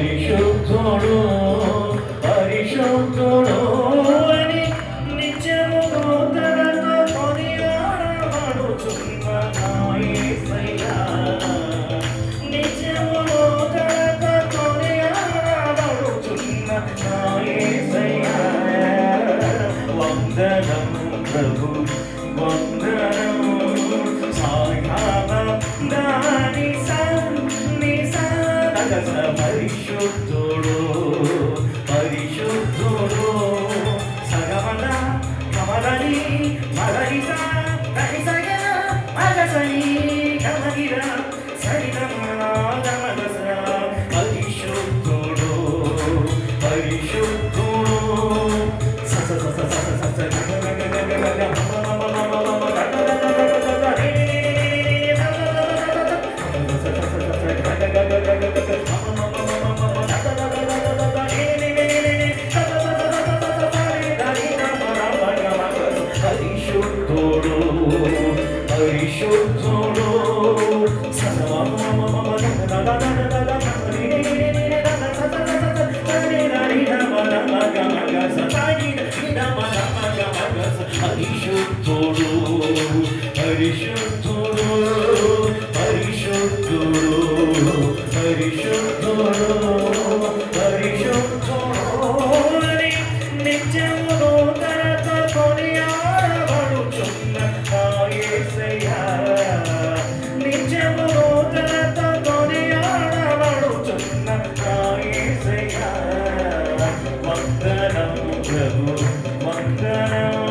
పరిశుద్ధుడు పరిశుద్ధుడు అని నిత్యము నూతనతో కొనియాడబడుచున్న నిత్యము నూతనతో కొనియాడబడుచున్న వందనం ప్రభు వందనం పరిశుద్ధుడు పరిశుద్ధుడు సగమన కమలని మదరిస కనిసగ మగసని కమగిర సరిగమగమగస పరిశుద్ధుడు పరిశుద్ధుడు సస సస సస సస గగ గగ గగ గగ హరిశుద్ధుడు హరిశుద్ధుడు హరిశుద్ధుడు హరిశుద్ధుడు హరిశుద్ధుడు నిత్యము One Mandana